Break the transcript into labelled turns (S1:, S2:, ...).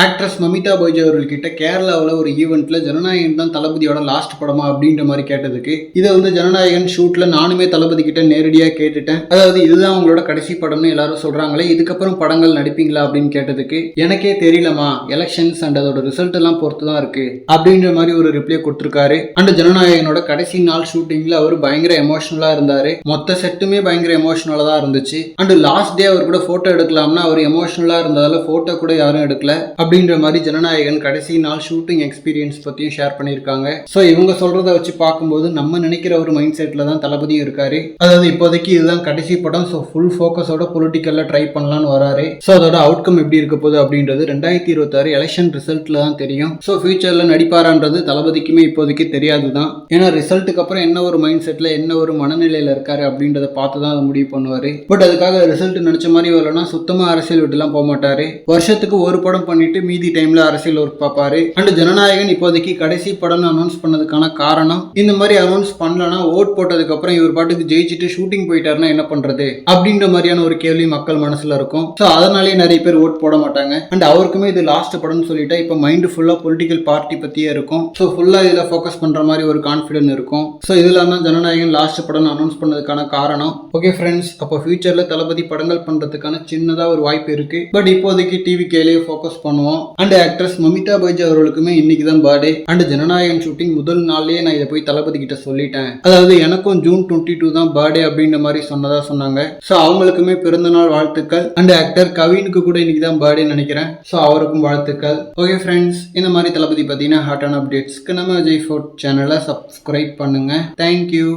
S1: Actress Mamitha beige அவர்கள்கிட்ட கேரளாவில் ஒரு ஈவெண்ட்ல ஜனநாயகன் தான் தளபதியோட லாஸ்ட் படமா அப்படின்ற மாதிரி கேட்டதுக்கு இதை வந்து ஜனநாயகன் ஷூட்ல நானுமே தளபதி கிட்ட நேரடியாக கேட்டுட்டேன். அதாவது இதுதான் உங்களோட கடைசி படம்னு எல்லாரும் சொல்றாங்களே இதுக்கப்புறம் படங்கள் நடிப்பீங்களா அப்படின்னு கேட்டதுக்கு எனக்கே தெரியலமா எலெக்ஷன்ஸ் அண்ட் அதோட ரிசல்ட் எல்லாம் பொறுத்து தான் இருக்கு அப்படின்ற மாதிரி ஒரு ரிப்ளை கொடுத்துருக்காரு. அண்ட் ஜனநாயகனோட கடைசி நாள் ஷூட்டிங்ல அவர் பயங்கர எமோஷனலா இருந்தாரு. மொத்த செட்டுமே பயங்கர எமோஷனலா தான் இருந்துச்சு. அண்ட் லாஸ்ட் டே அவர் கூட போட்டோ எடுக்கலாம்னா அவர் எமோஷனலா இருந்ததால போட்டோ கூட யாரும் எடுக்கல. அப்படின்ற மாதிரி ஜனநாயகன் கடைசி நாள் ஷூட்டிங் எக்ஸ்பீரியன்ஸ் பற்றியும் ஷேர் பண்ணியிருக்காங்க. ஸோ இவங்க சொல்றத வச்சு பார்க்கும்போது நம்ம நினைக்கிற ஒரு மைண்ட் செட்ல தான் தளபதியும் இருக்காரு. அதாவது இப்போதைக்கு இதுதான் கடைசி படம். ஸோ ஃபுல் ஃபோக்கஸோட பொலிட்டிக்கலில் ட்ரை பண்ணலாம்னு வராரு. ஸோ அதோட அவுட்கம் எப்படி இருக்க போகுது அப்படின்றது ரெண்டாயிரத்தி இருபத்தாறு எலெக்ஷன் ரிசல்ட்ல தான் தெரியும். ஸோ ஃபியூச்சரில் நடிப்பாரான்றது தளபதிக்குமே இப்போதைக்கு தெரியாது தான் ஏன்னா ரிசல்ட்டுக்கு அப்புறம் என்ன ஒரு மைண்ட் செட்ல என்ன ஒரு மனநிலையில இருக்காரு அப்படின்றத பார்த்து தான் அதை முடிவு பண்ணுவாரு. பட் அதுக்காக ரிசல்ட் நினைச்ச மாதிரி வரலன்னா சுத்தமா அரசியல் விட்டுலாம் போக மாட்டாரு வருஷத்துக்கு ஒரு படம் பண்ணிட்டு மீதி டைம்ல அரசியல் ஒர்க் பார்ப்பாரு. அண்ட் ஜனநாயகன் இப்போதைக்கு கடைசி படம்னு அனௌன்ஸ் பண்ணதுக்கான காரணம் இந்த மாதிரி அனௌன்ஸ் பண்ணலன்னா ஓட் போட்டதுக்கு அப்புறம் இவர் பாட்டுக்கு ஜெயிச்சுட்டு ஷூட்டிங் போயிட்டாருன்னா என்ன பண்றது? அப்படின்ற மாதிரியான ஒரு கேள்வி மக்கள் மனசுல இருக்கும். ஸோ அதனாலேயே நிறைய பேர் ஓட் போட மாட்டாங்க. அண்ட் அவருக்குமே இது லாஸ்ட் படம்னு சொல்லிட்டா இப்போ மைண்டு ஃபுல்லா பொலிட்டிக்கல் பார்ட்டி பத்தியே இருக்கும். ஸோ ஃபுல்லா இதில் ஃபோக்கஸ் பண்ற மாதிரி ஒரு கான்ஃபிடென்ட் இருக்கும். ஸோ இதெல்லாம் தான் ஜனநாயகன் லாஸ்ட் படம் அனௌன்ஸ் பண்ணதுக்கான காரணம். ஓகே ஃப்ரெண்ட்ஸ் அப்போ ஃபியூச்சர்ல தளபதி படங்கள் பண்றதுக்கான சின்னதா ஒரு வாய்ப்பு இருக்கு. பட் இப்போதைக்கு டிவி கேலேயே ஃபோக்கஸ் பண்ணுவோம். அண்ட் ஆக்ட்ரஸ் மமிதா பைஜ் அவர்களுக்குமே இன்னைக்கு தான் பர்த்டே அண்ட் ஜனநாயகன் ஷூட்டிங் முதல் நாள்லயே நான் இதை போய் தளபதி கிட்ட சொல்லிட்டேன். அதாவது எனக்கும் ஜூன் டுவெண்ட்டி டூ தான் பர்த்டே அப்படின்ற மாதிரி சொன்னதா சொன்னாங்க. ஸோ அவங்களுக்குமே பிறந்தநாள் வாழ்த்துக்கள். அண்ட் ஆக்டர் கவினுக்கு கூட இன்னைக்கு தான் பர்த்டே நினைக்கிறேன். ஸோ அவருக்கும் வாழ்த்துக்கள். ஓகே ஃப்ரெண்ட்ஸ் இந்த மாதிரி தளபதி பார்த்தீங்கன்னா ஹாட்டான அப்டேட்ஸ்க்கு நம்ம விஜய் ஃபோர்ட் சேனலை சப்ஸ்கிரைப் பண்ணுங்க. Thank you